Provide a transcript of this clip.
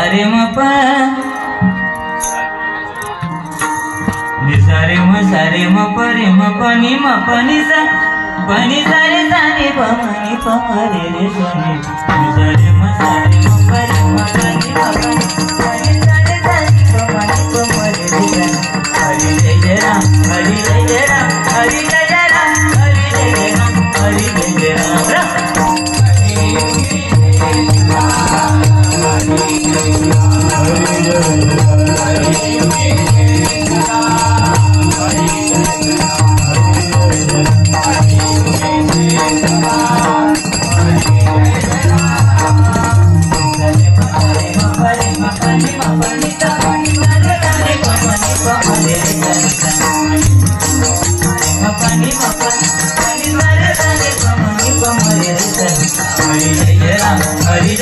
सारे म प नि सारे म सारे म प रे म प नि म प नि सा प नि सा रे सा रे प म नि प म रे रे स नि नि सारे म सारे म प रे म प नि म प नि सा रे सा रे प म नि प म रे रे सा हरि जय जय राम, हरि जय जय राम, हरि जय जय राम, हरि जय जय राम, हरि जय जय राम। Thank you. हरी